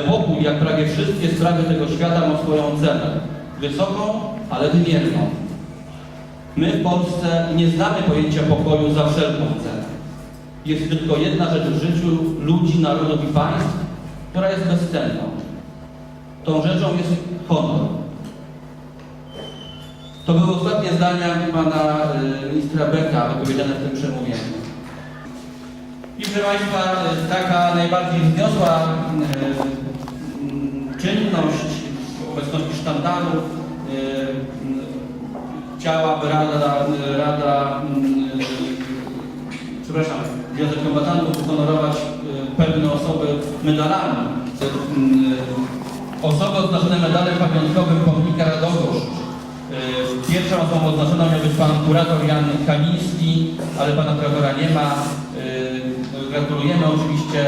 Pokój, jak prawie wszystkie sprawy tego świata, ma swoją cenę. Wysoką, ale wymierną. My w Polsce nie znamy pojęcia pokoju za wszelką cenę. Jest tylko jedna rzecz w życiu ludzi, narodów i państw, która jest bezcenną. Tą rzeczą jest honor. To były ostatnie zdania pana y, ministra Beka wypowiedziane w tym przemówieniu. I proszę Państwa, y, taka najbardziej wzniosła y, czynność obecności sztandaru y, y, chciałaby Rada, Rada y, przepraszam, Związek Kombatantów uhonorować y, pewne osoby medalami. Y, Osoby odznaczone medalem pamiątkowym pomnika Radogoszcz. Y, Pierwszą osobą odznaczoną miał być pan kurator Jan Kamiński, ale pana kuratora nie ma. Gratulujemy oczywiście.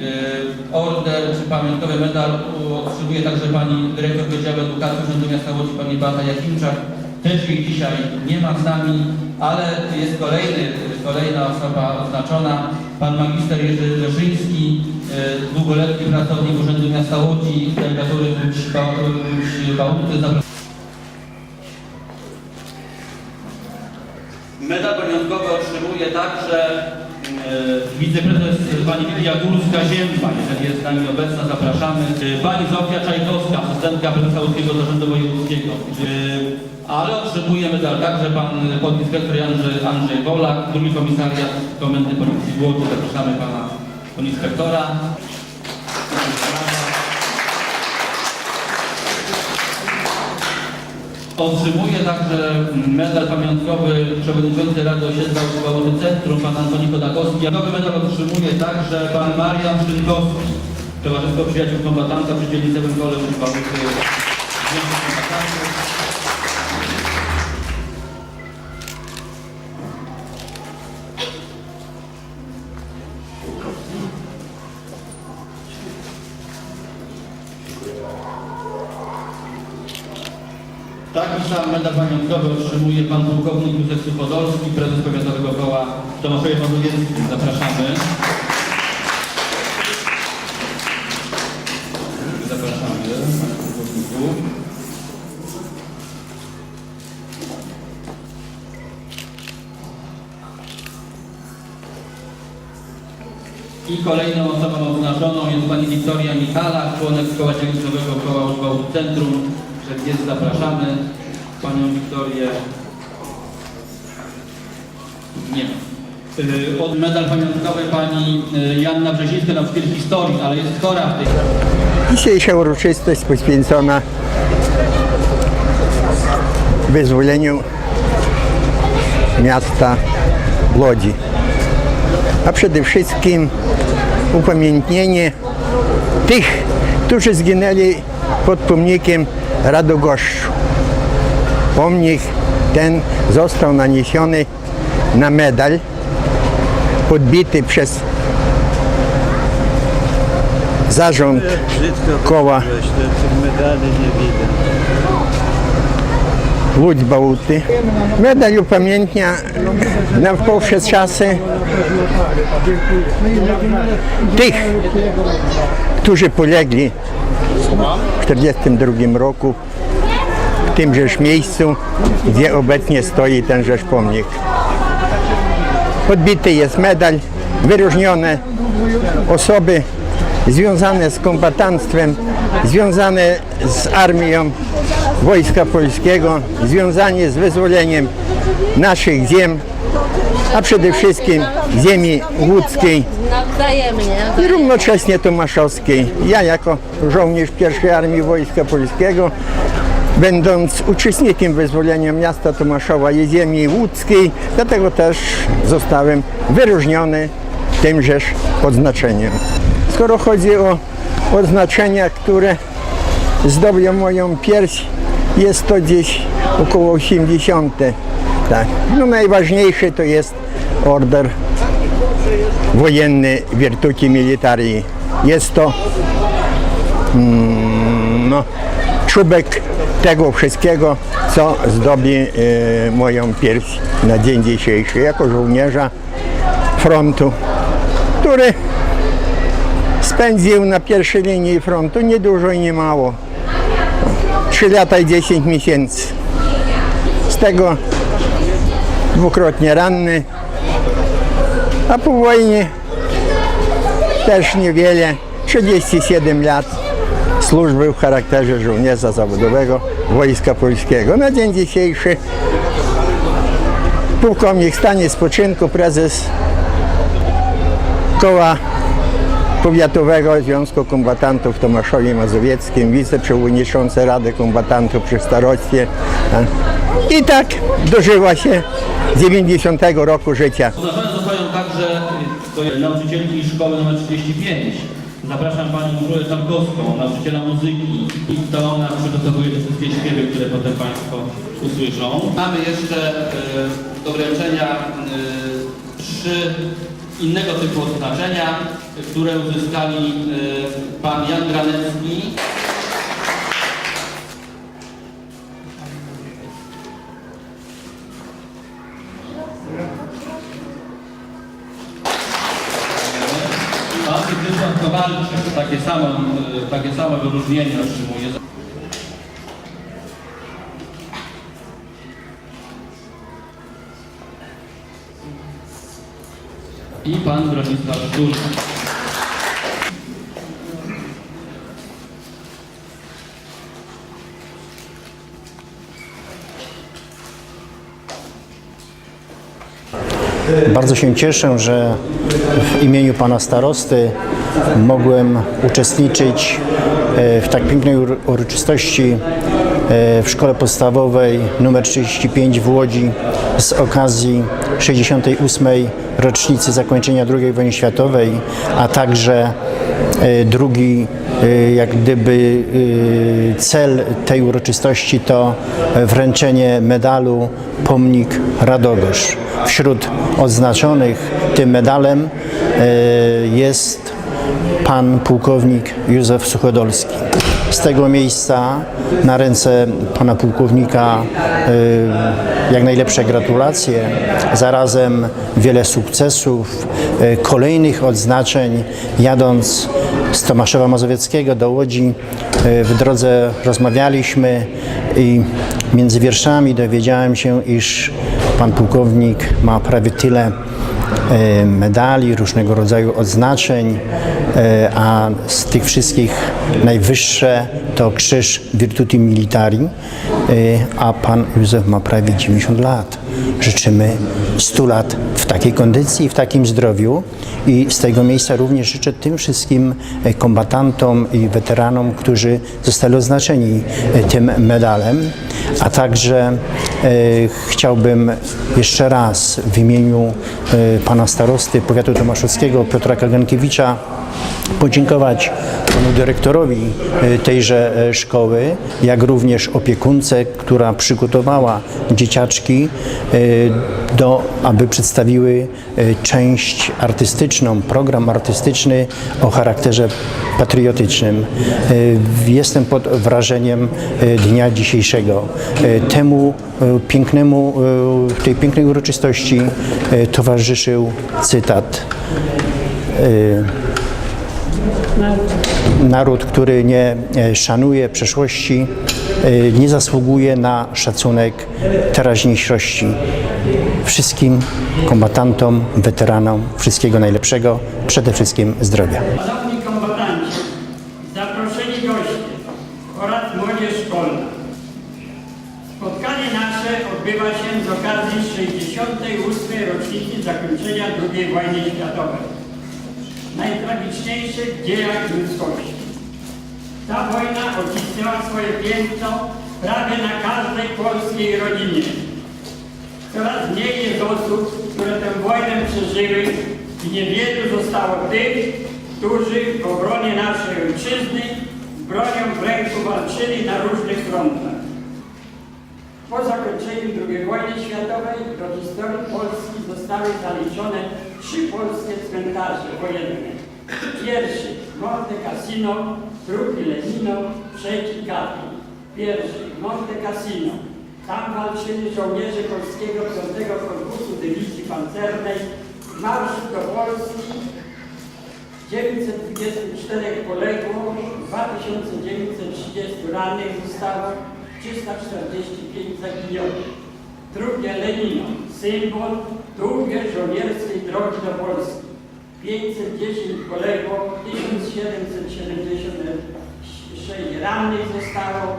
Y, Order czy pamiątkowy medal otrzymuje także pani dyrektor Wydziału Edukacji Urzędu Miasta Łodzi, pani Beata Jakimczak. Też jej dzisiaj nie ma z nami, ale jest kolejny, kolejna osoba oznaczona, pan magister Jerzy Leszyński, y, długoletni pracownik Urzędu Miasta Łodzi, delegatury Łódź Ba- Łódź Bałty. Zapra- Medal pamiątkowy otrzymuje także e, wiceprezes pani Lidia Górska-Zięba, jeżeli jest z nami obecna, zapraszamy. E, Pani Zofia Czajkowska, asystentka prezesa Łódzkiego Zarządu Wojewódzkiego. E, Ale otrzymuje medal także pan podinspektor Andrzej, Andrzej Wolak, drugi komisariat Komendy Policji w Łodzi. Zapraszamy pana podinspektora. Otrzymuje także medal pamiątkowy przewodniczący Rady Osiedla Używałowy Centrum, pan Antoni Kodakowski. Nowy medal otrzymuje także pan Marian Szynkowski, Towarzystwo Przyjaciół Kombatanta przy dzielnicowym kole Używałowy Związku Kombatantów. Taki sam medal pamiątkowy otrzymuje pan pułkownik Józef Suchodolski, prezes Powiatowego Koła Tomaszowie Mazowieckim. Zapraszamy. Zapraszamy. I kolejną osobą odznaczoną jest pani Wiktoria Michalak, członek Koła Dzielnicowego Koła Używał Centrum. Że jest, zapraszamy panią Wiktorię. Nie. Yy, Od medal pamiątkowy pani y, Janna Brzezińska, nauczyciel historii, ale jest chora w tej Dzisiejsza uroczystość poświęcona wyzwoleniu miasta Łodzi. A przede wszystkim upamiętnienie tych, którzy zginęli pod pomnikiem Radogoszczu. Pomnik ten został naniesiony na medal podbity przez zarząd koła. Łódź Bałty. Medal upamiętnia na poprzez czasy tych, którzy polegli w 1942 roku w tymżeż miejscu, gdzie obecnie stoi tenżeż pomnik. Podbity jest medal, wyróżnione osoby związane z kombatantstwem, związane z armią Wojska Polskiego, związane z wyzwoleniem naszych ziem, a przede wszystkim ziemi łódzkiej i równocześnie tomaszowskiej. Ja jako żołnierz pierwszej Armii Wojska Polskiego, będąc uczestnikiem wyzwolenia miasta Tomaszowa i ziemi łódzkiej, dlatego też zostałem wyróżniony tymżeż odznaczeniem. Skoro chodzi o odznaczenia, które zdobią moją pierś, jest to gdzieś około 80. Tak. No najważniejszy to jest order wojenny Virtuti Militari. Jest to mm, no, czubek tego wszystkiego, co zdobi e, moją pierś na dzień dzisiejszy, jako żołnierza frontu, który spędził na pierwszej linii frontu nie dużo i nie mało. 3 lata i 10 miesięcy. Z tego dwukrotnie ranny, a po wojnie też niewiele, 37 lat służby w charakterze żołnierza zawodowego Wojska Polskiego. Na dzień dzisiejszy pułkownik stanie spoczynku, prezes koła Powiatowego Związku Kombatantów w Tomaszowie Mazowieckim, wiceprzewodniczący Rady Kombatantów przy starostwie. e. I tak dożyła się 90 roku życia. Zostają także nauczycielki szkoły nr 35. Zapraszam Panią Urszulę Tarkowską, nauczyciela muzyki i to ona przygotowuje te wszystkie śpiewy, które potem Państwo usłyszą. Mamy jeszcze y, do wręczenia y, trzy innego typu odznaczenia, które uzyskali y, Pan Jan Granecki, Pan Krzysztof Kowalczyk takie samo, y, takie samo wyróżnienie otrzymuje. I pan Bronisław Szturka. Bardzo się cieszę, że w imieniu pana starosty mogłem uczestniczyć e, w tak pięknej ur- uroczystości e, w szkole podstawowej nr 35 w Łodzi z okazji 68. rocznicy zakończenia II wojny światowej, a także e, drugi jak gdyby e, cel tej uroczystości to wręczenie medalu Pomnik Radogosz. Wśród odznaczonych tym medalem e, jest pan pułkownik Józef Suchodolski. Z tego miejsca na ręce pana pułkownika e, jak najlepsze gratulacje, zarazem wiele sukcesów, e, kolejnych odznaczeń. Jadąc z Tomaszowa Mazowieckiego do Łodzi e, w drodze rozmawialiśmy i między wierszami dowiedziałem się, iż pan pułkownik ma prawie tyle e, medali, różnego rodzaju odznaczeń, e, a z tych wszystkich najwyższe to krzyż Virtuti Militari, a pan Józef ma prawie 90 lat. Życzymy 100 lat w takiej kondycji w takim zdrowiu. I z tego miejsca również życzę tym wszystkim e, kombatantom i weteranom, którzy zostali oznaczeni e, tym medalem, a także e, chciałbym jeszcze raz w imieniu pana starosty powiatu tomaszowskiego Piotra Kagankiewicza podziękować panu dyrektorowi e, tejże e, szkoły, jak również opiekunce, która przygotowała dzieciaczki e, do, aby przedstawiły część artystyczną, program artystyczny o charakterze patriotycznym. Jestem pod wrażeniem dnia dzisiejszego. Temu pięknemu, tej pięknej uroczystości towarzyszył cytat naród, który nie e, szanuje przeszłości, e, nie zasługuje na szacunek teraźniejszości. Wszystkim kombatantom, weteranom wszystkiego najlepszego, przede wszystkim zdrowia. Szanowni kombatanci, zaproszeni goście oraz młodzież szkolna. Spotkanie nasze odbywa się z okazji 68. rocznicy zakończenia II wojny światowej. Najtragiczniejszych w dziejach ludzkości. Ta wojna odcisnęła swoje piętno prawie na każdej polskiej rodzinie. Coraz mniej jest osób, które tę wojnę przeżyły i niewielu zostało tych, którzy w obronie naszej ojczyzny z bronią w ręku walczyli na różnych frontach. Po zakończeniu II wojny światowej do historii Polski zostały zaliczone trzy polskie cmentarze wojenne. Pierwszy Monte Cassino, drugi Lenino, trzeci Katyn. Pierwszy Monte Cassino. Tam walczyli żołnierze polskiego 5 Korpusu Dywizji Pancernej w marszu do Polski 924 poległo, 2930 rannych zostało, 345 zaginionych. Drugie Lenino, symbol drugiej żołnierskiej drogi do Polski. 510 poległo, 1776 rannych zostało,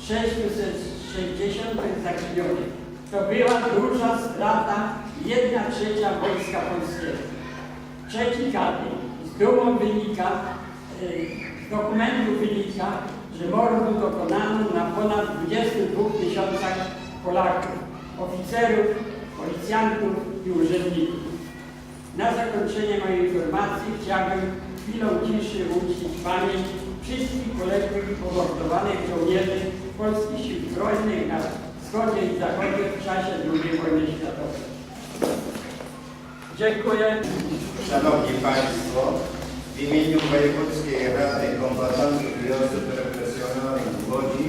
660 zaginionych. To była duża strata, jedna trzecia wojska polskiego. Trzeci kamień. Z dumą wynika, y, z dokumentu wynika, że mordu dokonano na ponad 22 tysiącach Polaków, oficerów, policjantów i urzędników. Na zakończenie mojej informacji chciałbym chwilą ciszy uczcić pamięć wszystkich poległych pomordowanych żołnierzy polskich sił zbrojnych na wschodzie i zachodzie w czasie II wojny światowej. Dziękuję. Szanowni Państwo, w imieniu Wojewódzkiej Rady Kombatantów i Osób Represjonowanych w Łodzi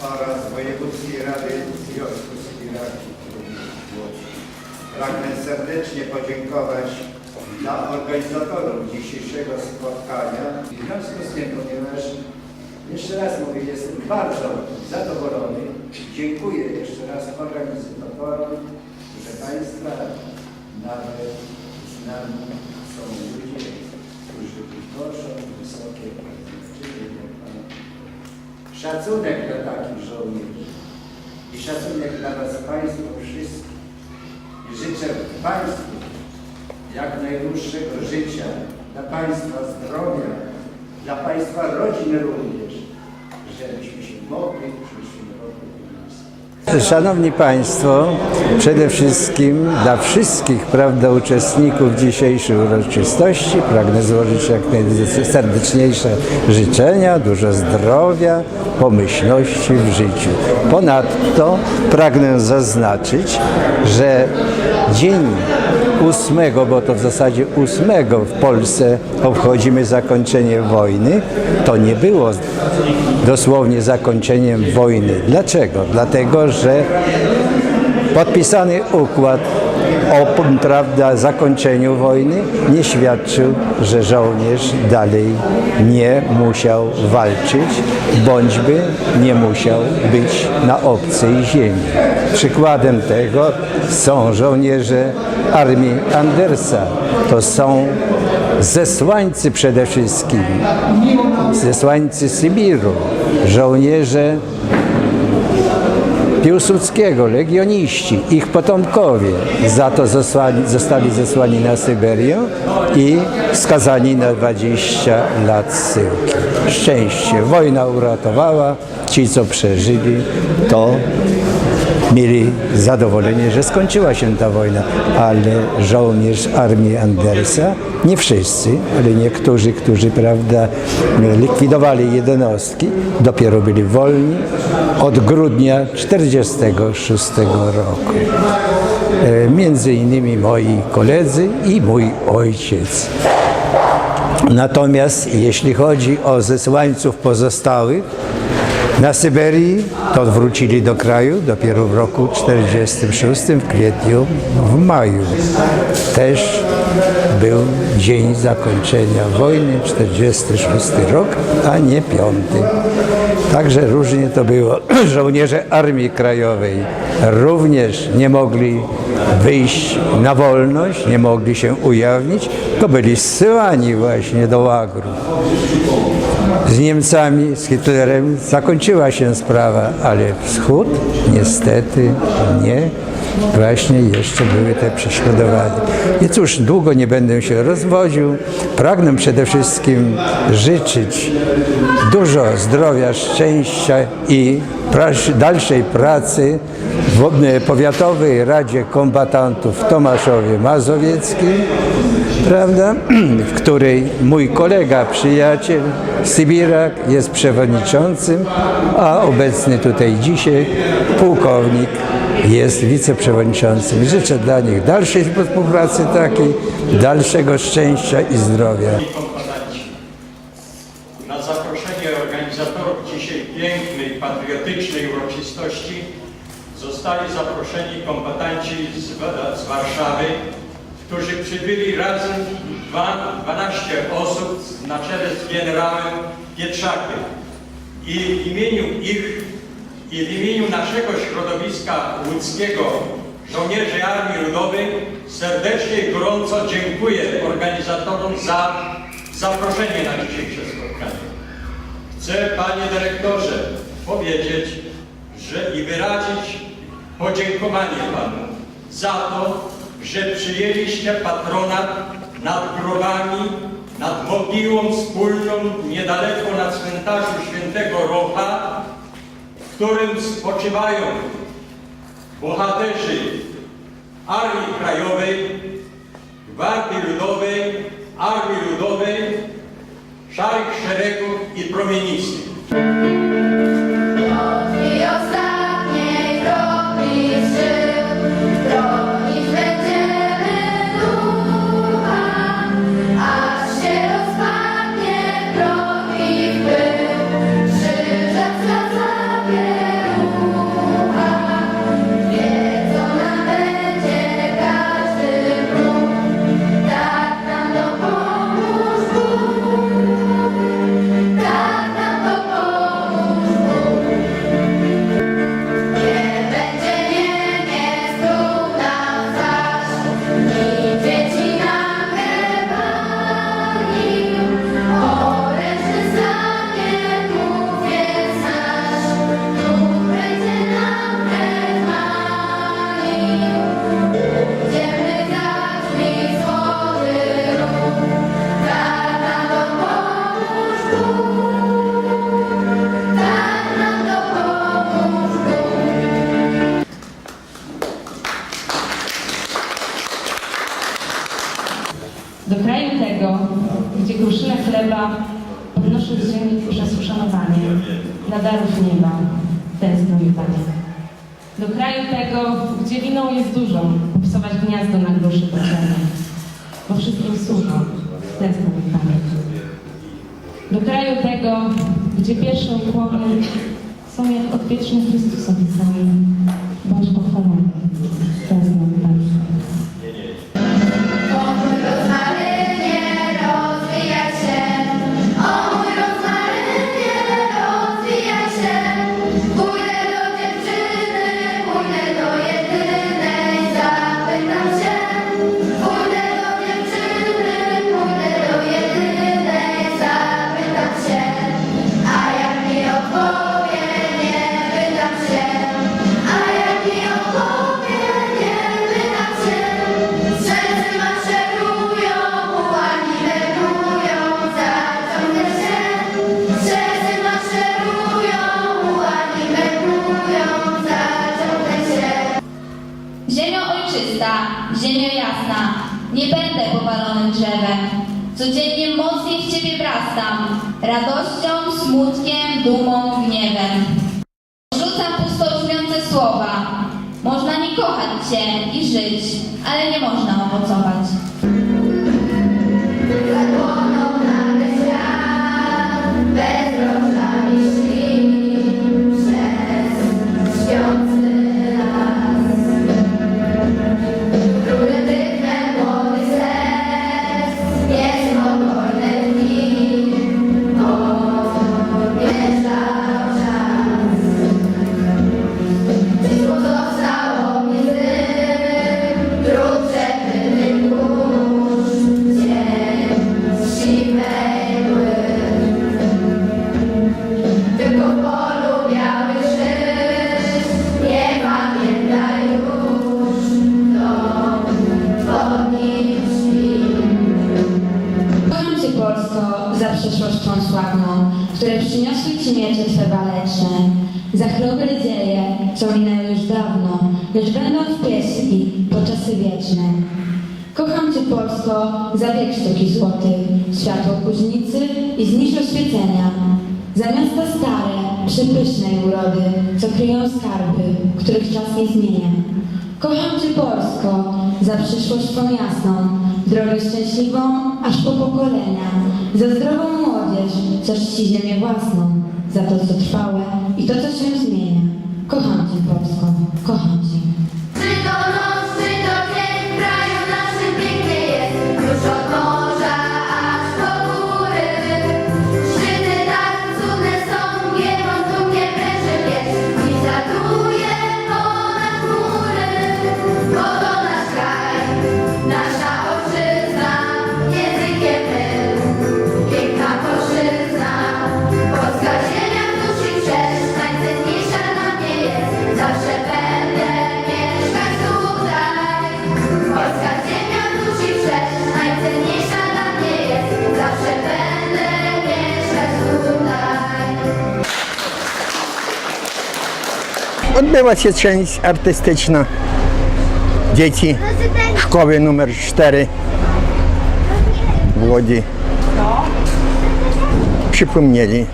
oraz Wojewódzkiej Rady Związku Pragnę serdecznie podziękować dla organizatorów dzisiejszego spotkania. W związku z tym, ponieważ jeszcze raz mówię, jestem bardzo zadowolony, dziękuję jeszcze raz organizatorom, że Państwa nawet z nami są ludzie, którzy głoszą wysokie. Szacunek dla takich żołnierzy i szacunek dla Was Państwa wszystkich. I życzę Państwu jak najdłuższego życia, dla Państwa zdrowia, dla Państwa rodzin również, żebyśmy się mogli w przyszłym roku wywiązać. Szanowni Państwo, przede wszystkim dla wszystkich prawda, uczestników dzisiejszej uroczystości pragnę złożyć jak najserdeczniejsze życzenia, dużo zdrowia, pomyślności w życiu. Ponadto pragnę zaznaczyć, że dzień 8, bo to w zasadzie 8 w Polsce obchodzimy zakończenie wojny, to nie było dosłownie zakończeniem wojny. Dlaczego? Dlatego, że podpisany układ o prawda, zakończeniu wojny nie świadczył, że żołnierz dalej nie musiał walczyć, bądź by nie musiał być na obcej ziemi. Przykładem tego są żołnierze armii Andersa. To są zesłańcy przede wszystkim, zesłańcy Sybiru, żołnierze Piłsudskiego, legioniści, ich potomkowie za to zesłani, zostali zesłani na Syberię i skazani na 20 lat zsyłki. Szczęście, wojna uratowała, ci co przeżyli, to zadowolenie, że skończyła się ta wojna, ale żołnierz armii Andersa, nie wszyscy, ale niektórzy, którzy prawda, likwidowali jednostki, dopiero byli wolni od grudnia 1946 roku. E, Między innymi moi koledzy i mój ojciec. Natomiast jeśli chodzi o zesłańców pozostałych, na Syberii to wrócili do kraju dopiero w roku 46, w kwietniu, w maju. Też był dzień zakończenia wojny, 46 rok, a nie piąty. Także różnie to było. Żołnierze Armii Krajowej również nie mogli wyjść na wolność, nie mogli się ujawnić, to byli zsyłani właśnie do łagrów z Niemcami, z Hitlerem zakończyła się sprawa, ale wschód niestety nie. Właśnie jeszcze były te prześladowania. I cóż, długo nie będę się rozwodził. Pragnę przede wszystkim życzyć dużo zdrowia, szczęścia i dalszej pracy w Powiatowej Radzie Kombatantów Tomaszowie Mazowieckim prawda, w której mój kolega, przyjaciel Sybirak jest przewodniczącym, a obecny tutaj dzisiaj pułkownik jest wiceprzewodniczącym. Życzę dla nich dalszej współpracy takiej, dalszego szczęścia i zdrowia. Na zaproszenie organizatorów dzisiaj pięknej, patriotycznej uroczystości zostali zaproszeni kombatanci z, z Warszawy, którzy przybyli razem dwa- 12 osób na czele z generałem Pietrzakiem. I w imieniu ich i w imieniu naszego środowiska łódzkiego żołnierzy Armii Ludowej serdecznie i gorąco dziękuję organizatorom za zaproszenie na dzisiejsze spotkanie. Chcę, panie dyrektorze, powiedzieć, że i wyrazić podziękowanie panu za to, że przyjęliście patronat nad grobami, nad mogiłą wspólną niedaleko na cmentarzu świętego Rocha, w którym spoczywają bohaterzy Armii Krajowej, Gwardii Ludowej, Armii Ludowej, Szarych Szeregów i Promienistych. Gniewem. Rzucam pustoszmiące słowa. Można nie kochać Cię i żyć, ale nie można owocować. Przeszłością sławną, które przyniosły Ci miecze Twe waleczne. Za chrobre dzieje, co minęły już dawno, lecz będą w pieśni po czasy wieczne. Kocham Cię Polsko za wiek sztuki światło kuźnicy i znisz oświecenia. Za miasta stare, przepysznej urody, co kryją skarby, których czas nie zmienia. Kocham Cię Polsko za przyszłość Twą jasną, drogę szczęśliwą aż po pokolenia, za zdrową młodzież, co czci ziemię własną, za to co trwałe i to co się zmienia. Kocham Cię Polsko, kocham Cię. Odbyła się część artystyczna dzieci szkoły numer 4 w Łodzi. Przypomnieli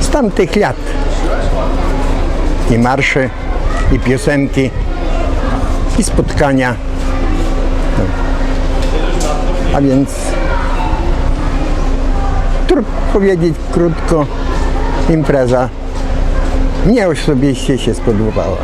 z tamtych lat i marsze, i piosenki, i spotkania. A więc trudno powiedzieć krótko, impreza mnie osobiście się spodobała.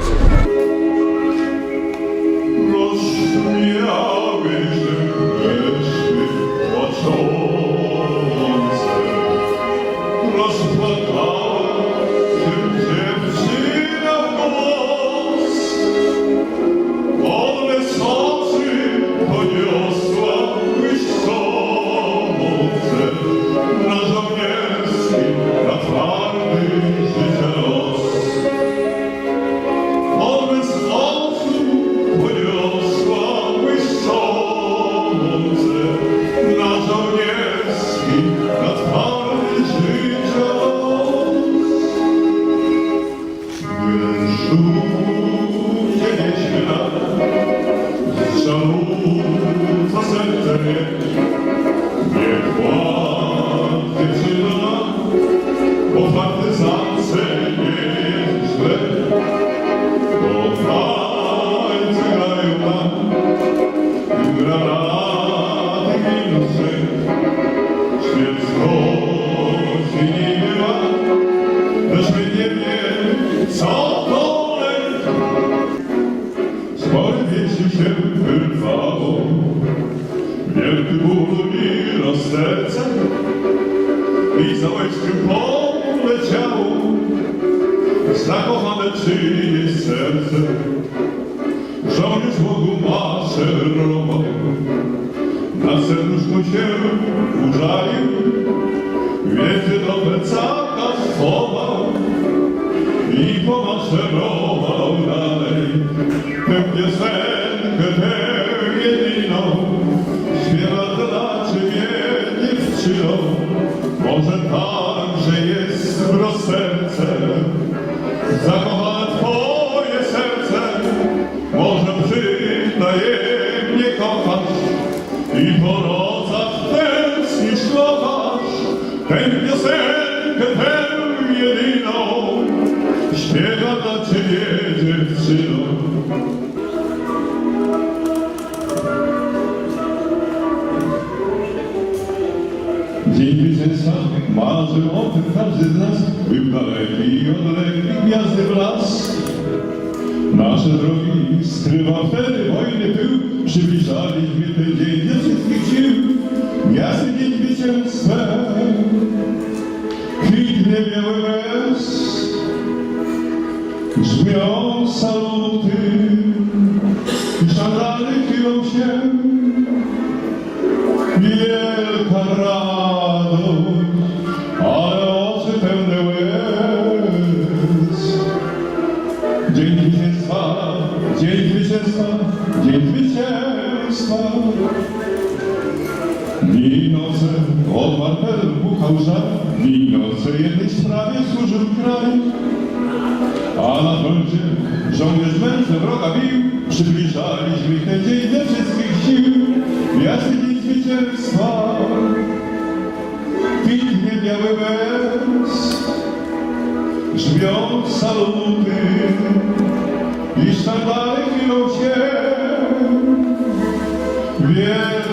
drogi skrywa wtedy wojny był, przybliżaliśmy ten dzień ze wszystkich sił, jasny dzień zwycięstwa. Kwitnie biały bez, brzmią saluty, żalary chylą się, biały bez Brzmią saluty I sztandary chwilą się. Wiem